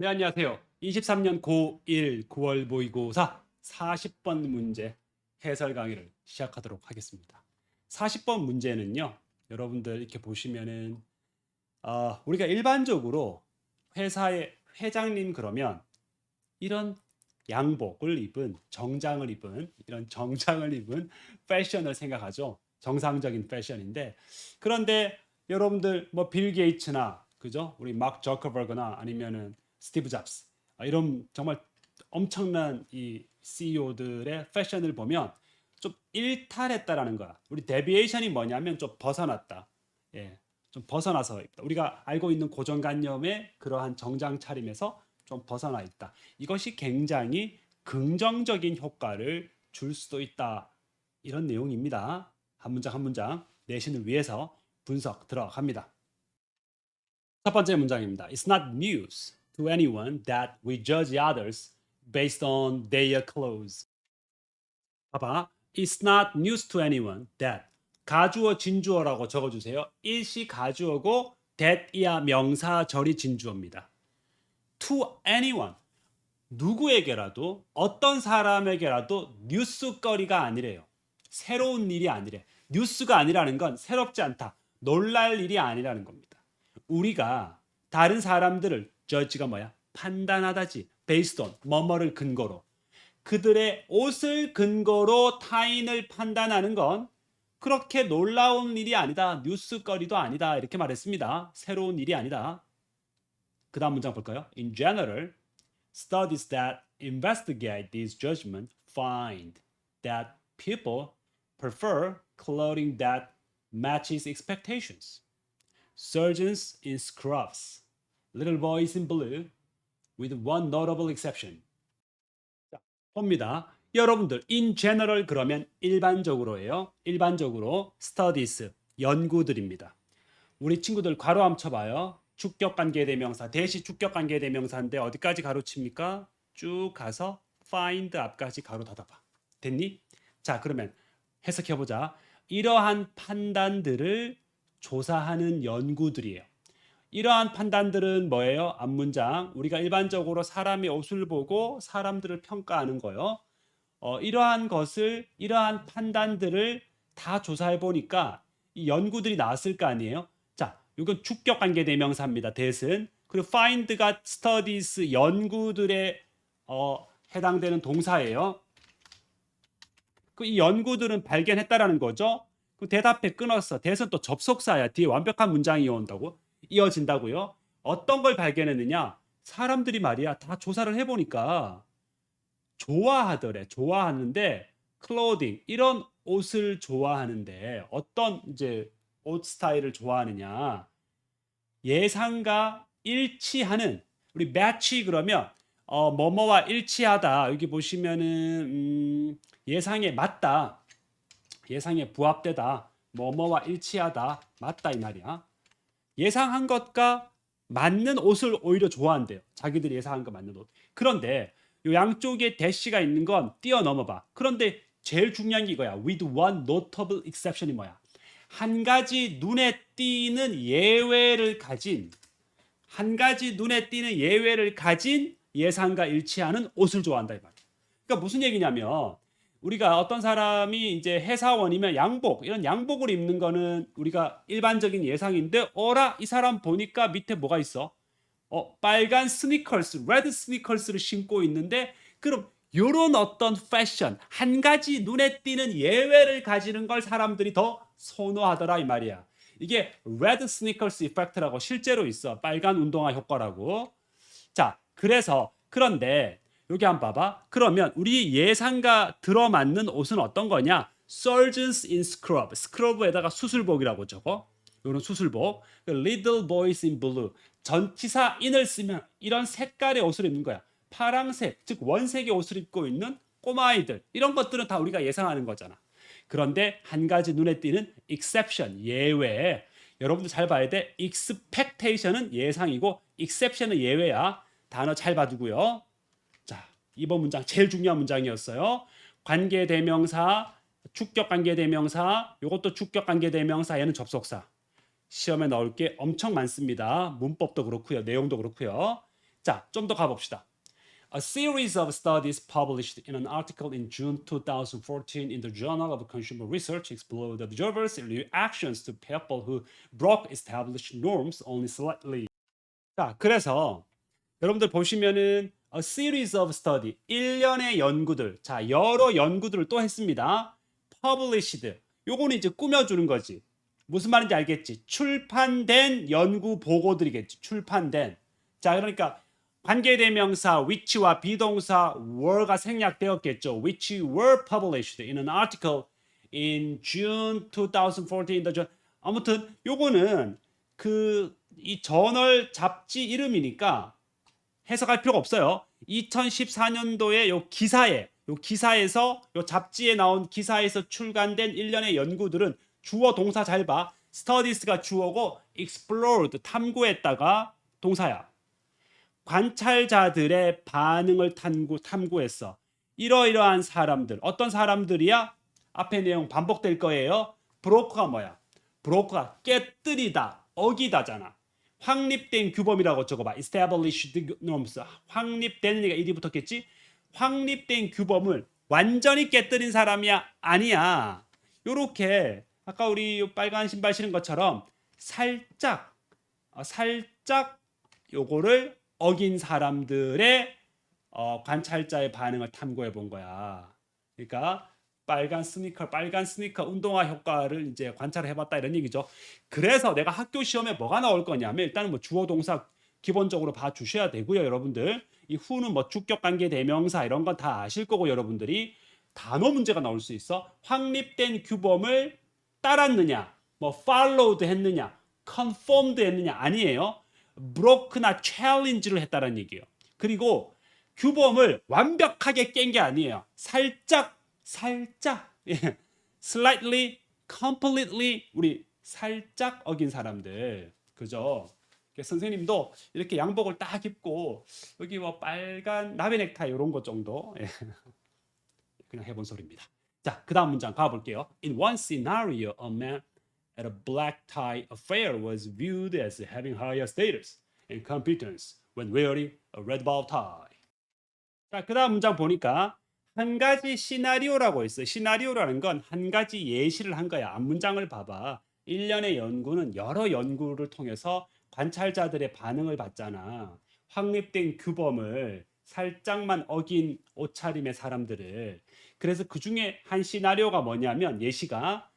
네, 안녕하세요. 23년 고1 9월 모의고사 40번 문제 해설 강의를 시작하도록 하겠습니다. 40번 문제는요, 여러분들 이렇게 보시면은, 어, 우리가 일반적으로 회사의 회장님 그러면 이런 양복을 입은, 정장을 입은, 이런 정장을 입은 패션을 생각하죠. 정상적인 패션인데, 그런데 여러분들 뭐 빌 게이츠나, 그죠? 우리 막 저커버그나 아니면은 스티브 잡스 아, 이런 정말 엄청난 이 CEO들의 패션을 보면 좀 일탈했다라는 거야. 우리 데비에이션이 뭐냐면 좀 벗어났다. 예, 좀 벗어나서 있다. 우리가 알고 있는 고정관념의 그러한 정장 차림에서 좀 벗어나 있다. 이것이 굉장히 긍정적인 효과를 줄 수도 있다. 이런 내용입니다. 한 문장 한 문장 내신을 위해서 분석 들어갑니다. 첫 번째 문장입니다. It's not news to anyone that we judge others based on their clothes. 봐봐. It's not news to anyone that 가주어 진주어라고 적어주세요. 일시 가주어고 that이야 명사 절이 진주어입니다. To anyone 누구에게라도 어떤 사람에게라도 뉴스거리가 아니래요. 새로운 일이 아니래. 뉴스가 아니라는 건 새롭지 않다. 놀랄 일이 아니라는 겁니다. 우리가 다른 사람들을 judge가 뭐야? 판단하다지. based on 뭐뭐를 근거로. 그들의 옷을 근거로 타인을 판단하는 건 그렇게 놀라운 일이 아니다. 뉴스거리도 아니다. 이렇게 말했습니다. 새로운 일이 아니다. 그 다음 문장 볼까요? In general, studies that investigate this judgment find that people prefer clothing that matches expectations. Surgeons in scrubs, little boys in blue, with one notable exception. 자, 봅니다. 여러분들 in general 그러면 일반적으로예요. 일반적으로 studies 연구들입니다. 우리 친구들 괄호 함 쳐봐요. 주격 관계 대명사 대시 주격 관계 대명사인데 어디까지 가로칩니까? 쭉 가서 find 앞까지 가로 닫아봐. 됐니? 자 그러면 해석해 보자. 이러한 판단들을 조사하는 연구들이에요. 이러한 판단들은 뭐예요? 앞문장. 우리가 일반적으로 사람의 옷을 보고 사람들을 평가하는 거요. 어, 이러한 것을 이러한 판단들을 다 조사해 보니까 이 연구들이 나왔을 거 아니에요. 자, 이건 주격 관계 대명사입니다. 대신 그리고 find가 studies 연구들에 어, 해당되는 동사예요. 그 이 연구들은 발견했다라는 거죠. 그 대답해 끊었어. 대선 또 접속사야. 뒤에 완벽한 문장이 온다고 이어진다고요. 어떤 걸 발견했느냐? 사람들이 말이야 다 조사를 해보니까 좋아하더래. 좋아하는데 클로딩 이런 옷을 좋아하는데 어떤 이제 옷 스타일을 좋아하느냐? 예상과 일치하는 우리 match 그러면 어 뭐뭐와 일치하다. 여기 보시면은 음, 예상에 맞다. 예상에 부합되다. 뭐뭐와 일치하다. 맞다 이 말이야. 예상한 것과 맞는 옷을 오히려 좋아한대요. 자기들이 예상한 거 맞는 옷. 그런데 요 양쪽에 대시가 있는 건 뛰어넘어 봐. 그런데 제일 중요한 게 이거야. with one notable exception이 뭐야? 한 가지 눈에 띄는 예외를 가진 한 가지 눈에 띄는 예외를 가진 예상과 일치하는 옷을 좋아한다 이 말이야. 그러니까 무슨 얘기냐면 우리가 어떤 사람이 이제 회사원이면 양복 이런 양복을 입는 거는 우리가 일반적인 예상인데 어라 이 사람 보니까 밑에 뭐가 있어? 어 빨간 스니커스, 레드 스니커스를 신고 있는데 그럼 요런 어떤 패션 한 가지 눈에 띄는 예외를 가지는 걸 사람들이 더 선호하더라 이 말이야. 이게 레드 스니커스 이펙트라고 실제로 있어. 빨간 운동화 효과라고. 자, 그래서 그런데 여기 한번 봐봐. 그러면 우리 예상과 들어맞는 옷은 어떤 거냐? Surgeons in scrub. 스크럽에다가 수술복이라고 적어. 이런 수술복. Little boys in blue. 전치사 in을 쓰면 이런 색깔의 옷을 입는 거야. 파랑색, 즉 원색의 옷을 입고 있는 꼬마아이들. 이런 것들은 다 우리가 예상하는 거잖아. 그런데 한 가지 눈에 띄는 exception, 예외. 여러분들 잘 봐야 돼. expectation은 예상이고 exception은 예외야. 단어 잘 봐두고요. 자, 이번 문장 제일 중요한 문장이었어요. 관계 대명사, 주격 관계 대명사, 이것도 주격 관계 대명사, 얘는 접속사. 시험에 나올 게 엄청 많습니다. 문법도 그렇고요. 내용도 그렇고요. 자, 좀 더 가봅시다. A series of studies published in an article in June 2014 in the Journal of Consumer Research explored observers' reactions to people who broke established norms only slightly. 자, 그래서 여러분들 보시면은 a series of study, 일련의 연구들. 자, 여러 연구들을 또 했습니다. published. 요거는 이제 꾸며주는 거지. 무슨 말인지 알겠지? 출판된 연구 보고들이겠지. 출판된. 자, 그러니까 관계대명사 which와 비동사 were가 생략되었겠죠. which were published in an article in June 2014 in the journal. 아무튼 요거는 그 이 저널 잡지 이름이니까 해석할 필요가 없어요. 2014년도에 요 기사에 요 기사에서 요 잡지에 나온 기사에서 출간된 일련의 연구들은 주어 동사 잘 봐. studies가 주어고 explored 탐구했다가 동사야. 관찰자들의 반응을 탐구 탐구했어. 이러이러한 사람들 어떤 사람들이야? 앞에 내용 반복될 거예요. 브로커가 뭐야? 브로커가 깨뜨리다, 어기다잖아. 확립된 규범이라고 적어봐. established norms. 확립된 얘가 일이 붙었겠지? 확립된 규범을 완전히 깨뜨린 사람이야? 아니야. 요렇게 아까 우리 빨간 신발 신은 것처럼 살짝 어, 살짝 요거를 어긴 사람들의 어, 관찰자의 반응을 탐구해 본 거야. 그러니까 빨간 스니커, 빨간 스니커 운동화 효과를 이제 관찰해 봤다 이런 얘기죠. 그래서 내가 학교 시험에 뭐가 나올 거냐면 일단은 뭐 주어 동사 기본적으로 봐 주셔야 되고요, 여러분들. 이 후는 뭐 주격 관계 대명사 이런 건 다 아실 거고 여러분들이 단어 문제가 나올 수 있어. 확립된 규범을 따랐느냐, 뭐 followed 했느냐, conformed 했느냐 아니에요. broke나 challenge를 했다는 얘기예요. 그리고 규범을 완벽하게 깬 게 아니에요. 살짝 살짝 예. slightly completely 우리 살짝 어긴 사람들 그죠? 선생님도 이렇게 양복을 딱 입고 여기 뭐 빨간 나비 넥타이 이런 것 정도 예. 그냥 해본 소리입니다. 자, 그 다음 문장 가볼게요. In one scenario, a man at a black tie affair was viewed as having higher status and competence when wearing a red bow tie. 자, 그 다음 문장 보니까 한 가지 시나리오라고 있어요. 시나리오라는 건 한 가지 예시를 한 거야. 앞 문장을 봐봐. 일련의 연구는 여러 연구를 통해서 관찰자들의 반응을 봤잖아. 확립된 규범을 살짝만 어긴 옷차림의 사람들을. 그래서 그 중에 한 시나리오가 뭐냐면 예시가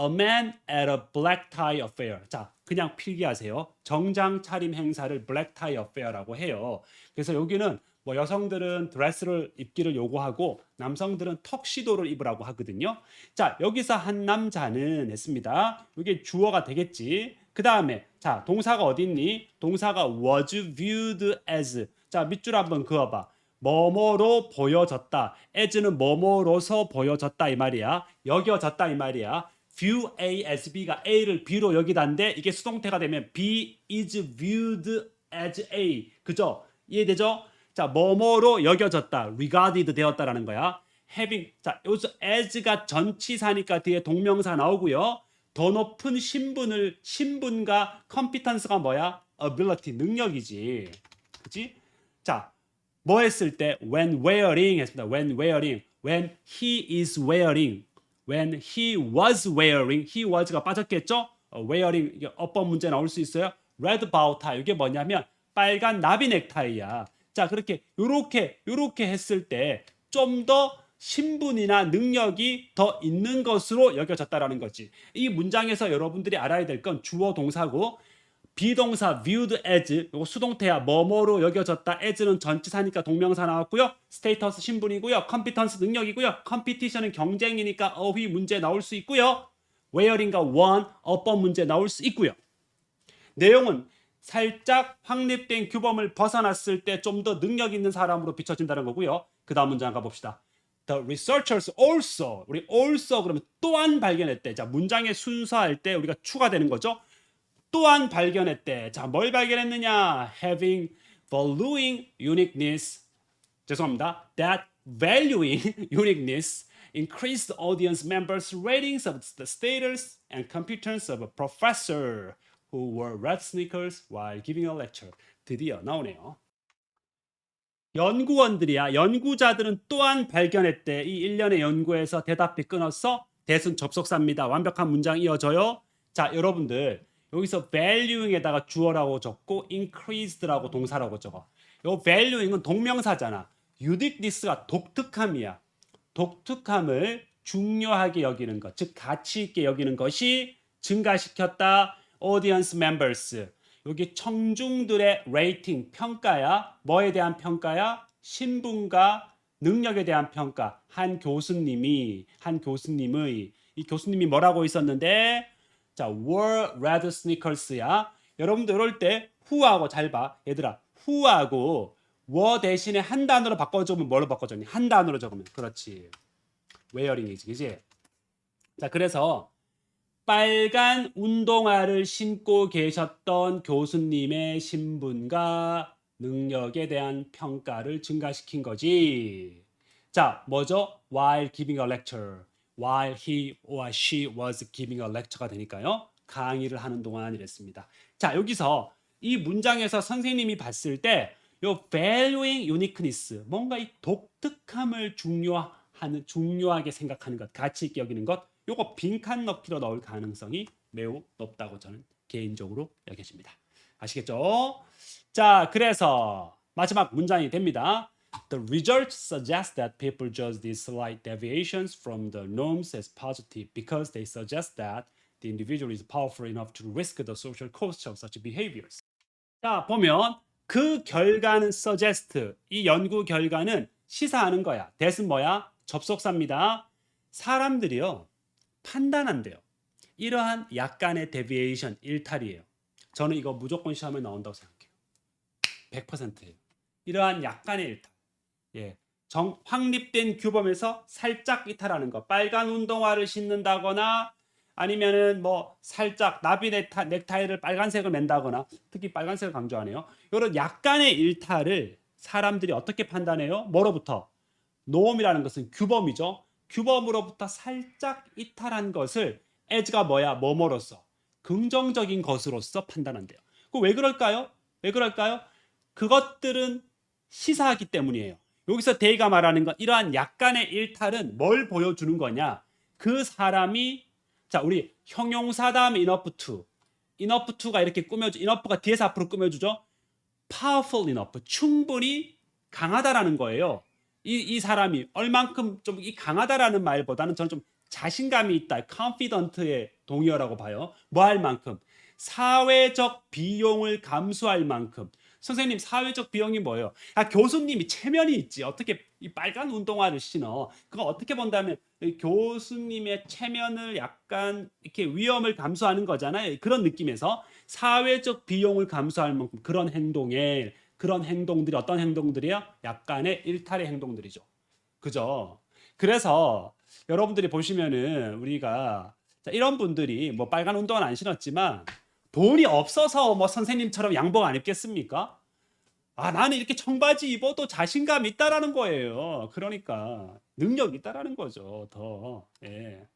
A man at a black tie affair. 자, 그냥 필기하세요. 정장 차림 행사를 black tie affair라고 해요. 그래서 여기는 뭐 여성들은 드레스를 입기를 요구하고 남성들은 턱시도를 입으라고 하거든요. 자, 여기서 한 남자는 했습니다. 이게 주어가 되겠지. 그 다음에 자 동사가 어디 있니? 동사가 was viewed as. 자 밑줄 한번 그어봐. 뭐뭐로 보여졌다. as는 뭐뭐로서 보여졌다 이 말이야. 여겨졌다 이 말이야. view A as B가 A를 B로 여기다인데 이게 수동태가 되면 B is viewed as A. 그죠? 이해되죠? 자, 뭐뭐로 여겨졌다. regarded 되었다라는 거야. having. 자, 여기서 as가 전치사니까 뒤에 동명사 나오고요. 더 높은 신분을 신분과 competence가 뭐야? ability 능력이지. 그지? 자, 뭐 했을 때 when wearing 했습니다. when wearing. when he is wearing. when he was wearing. he was가 빠졌겠죠? 어, wearing 이게 어법 문제 나올 수 있어요. red bow tie. 이게 뭐냐면 빨간 나비 넥타이야. 자, 그렇게 요렇게 요렇게 했을 때 좀 더 신분이나 능력이 더 있는 것으로 여겨졌다라는 거지. 이 문장에서 여러분들이 알아야 될 건 주어 동사고 비동사 viewed as 요거 수동태야 뭐뭐로 여겨졌다 as는 전치사니까 동명사 나왔고요. 스테이터스 신분이고요. 컴피턴스 능력이고요. 컴피티션은 경쟁이니까 어휘 문제 나올 수 있고요. where인가 one 어법 문제 나올 수 있고요. 내용은 살짝 확립된 규범을 벗어났을 때 좀 더 능력 있는 사람으로 비춰진다는 거고요 그 다음 문장 가봅시다 The researchers also 우리 also 그러면 또한 발견했대 자 문장의 순서할 때 우리가 추가되는 거죠 또한 발견했대. 자, 뭘 발견했느냐? Having valuing uniqueness. 죄송합니다. That valuing uniqueness increased audience members' ratings of the status and competence of a professor who wore red sneakers while giving a lecture. 드디어 나오네요. 연구원들이야. 연구자들은 또한 발견했대. 이 일련의 연구에서 대답이 끊었어. 대순 접속사입니다. 완벽한 문장 이어져요. 자, 여러분들 여기서 valuing에다가 주어라고 적고 increased라고 동사라고 적어. 요 valuing은 동명사잖아. uniqueness가 독특함이야. 독특함을 중요하게 여기는 것, 즉 가치 있게 여기는 것이 증가시켰다. Audience members. 여기 청중들의 레이팅 평가야. 뭐에 대한 평가야? 신분과 능력에 대한 평가. 한 교수님이 한 교수님의 이 교수님이 뭐라고 있었는데 자, wore red sneakers야. 여러분들 이럴 때 who하고 잘 봐. 얘들아. who하고 were 대신에 한 단어로 바꿔 적으면 뭘로 바꿔 적니? 한 단어로 적으면. 그렇지. wearing이지. 그지? 자, 그래서 빨간 운동화를 신고 계셨던 교수님의 신분과 능력에 대한 평가를 증가시킨 거지. 자, 뭐죠? While giving a lecture. While he or she was giving a lecture가 되니까요. 강의를 하는 동안 이랬습니다. 자, 여기서 이 문장에서 선생님이 봤을 때 요 valuing uniqueness, 뭔가 이 독특함을 중요하 는 중요하게 생각하는 것, 가치 있게 여기는 것, 요거 빈칸 넣기로 넣을 가능성이 매우 높다고 저는 개인적으로 여겨집니다. 아시겠죠? 자, 그래서 마지막 문장이 됩니다. The results suggest that people judge these slight deviations from the norms as positive because they suggest that the individual is powerful enough to risk the social cost of such behaviors. 자, 보면 그 결과는 suggest, 이 연구 결과는 시사하는 거야. 대신 뭐야? 접속사입니다. 사람들이요. 판단한대요. 이러한 약간의 데비에이션 일탈이에요. 저는 이거 무조건 시험에 나온다고 생각해요. 100%예요. 이러한 약간의 일탈. 예. 정 확립된 규범에서 살짝 이탈하는 거. 빨간 운동화를 신는다거나 아니면은 뭐 살짝 나비 넥타, 넥타이를 빨간색을 맨다거나 특히 빨간색을 강조하네요. 이런 약간의 일탈을 사람들이 어떻게 판단해요? 뭐로부터? 노음이라는 것은 규범이죠. 규범으로부터 살짝 이탈한 것을 as가 뭐야? 뭐뭐로서 긍정적인 것으로서 판단한대요. 그 왜 그럴까요? 왜 그럴까요? 그것들은 시사하기 때문이에요. 여기서 데이가 말하는 건 이러한 약간의 일탈은 뭘 보여주는 거냐? 그 사람이 자 우리 형용사 다음 enough to enough to가 이렇게 꾸며주 enough가 뒤에서 앞으로 꾸며주죠. powerful enough 충분히 강하다라는 거예요. 이, 이 사람이 얼만큼 좀 이 강하다라는 말보다는 저는 좀 자신감이 있다. confident의 동의어라고 봐요. 뭐 할 만큼 사회적 비용을 감수할 만큼 선생님 사회적 비용이 뭐예요? 아 교수님이 체면이 있지 어떻게 이 빨간 운동화를 신어? 그거 어떻게 본다면 이 교수님의 체면을 약간 이렇게 위험을 감수하는 거잖아요. 그런 느낌에서 사회적 비용을 감수할 만큼 그런 행동에 그런 행동들이 어떤 행동들이야? 약간의 일탈의 행동들이죠. 그죠? 그래서 여러분들이 보시면은 우리가 자, 이런 분들이 뭐 빨간 운동화는 안 신었지만 돈이 없어서 뭐 선생님처럼 양복 안 입겠습니까? 아, 나는 이렇게 청바지 입어도 자신감 있다라는 거예요. 그러니까 능력 있다라는 거죠. 더. 예.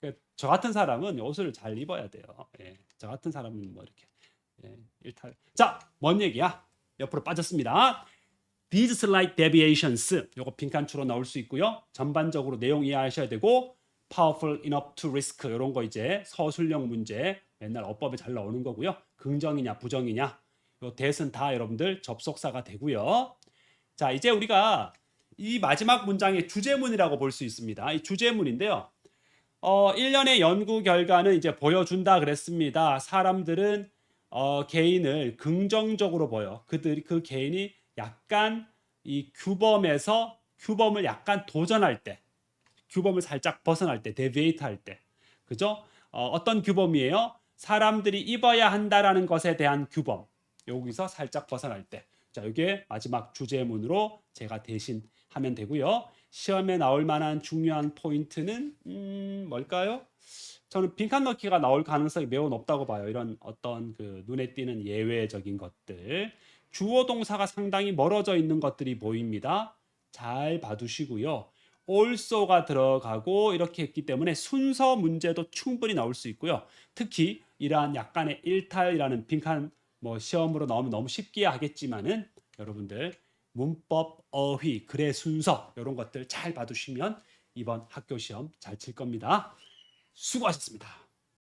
그저 같은 사람은 옷을 잘 입어야 돼요. 예. 저 같은 사람은 뭐 이렇게 예, 일탈. 자, 뭔 얘기야? 옆으로 빠졌습니다. These slight deviations. 요거 빈칸추로 나올 수 있고요. 전반적으로 내용 이해하셔야 되고 powerful enough to risk 이런 거 이제 서술형 문제 맨날 어법에 잘 나오는 거고요. 긍정이냐 부정이냐 요 대은 다 여러분들 접속사가 되고요. 자, 이제 우리가 이 마지막 문장의 주제문이라고 볼 수 있습니다. 이 주제문인데요. 어, 1년의 연구 결과는 이제 보여준다 그랬습니다. 사람들은 어, 개인을 긍정적으로 보여. 그들이 그 개인이 약간 이 규범에서 규범을 약간 도전할 때, 규범을 살짝 벗어날 때, 데비에이트 할 때, 그죠? 어, 어떤 규범이에요? 사람들이 입어야 한다라는 것에 대한 규범. 여기서 살짝 벗어날 때. 자, 이게 마지막 주제문으로 제가 대신 하면 되고요. 시험에 나올 만한 중요한 포인트는 음, 뭘까요? 저는 빈칸 넣기가 나올 가능성이 매우 높다고 봐요. 이런 어떤 그 눈에 띄는 예외적인 것들. 주어 동사가 상당히 멀어져 있는 것들이 보입니다. 잘 봐두시고요. also가 들어가고 이렇게 했기 때문에 순서 문제도 충분히 나올 수 있고요. 특히 이러한 약간의 일탈이라는 빈칸 뭐 시험으로 나오면 너무 쉽게 하겠지만은 여러분들 문법, 어휘, 글의 순서 이런 것들 잘 봐두시면 이번 학교 시험 잘 칠 겁니다. 수고하셨습니다.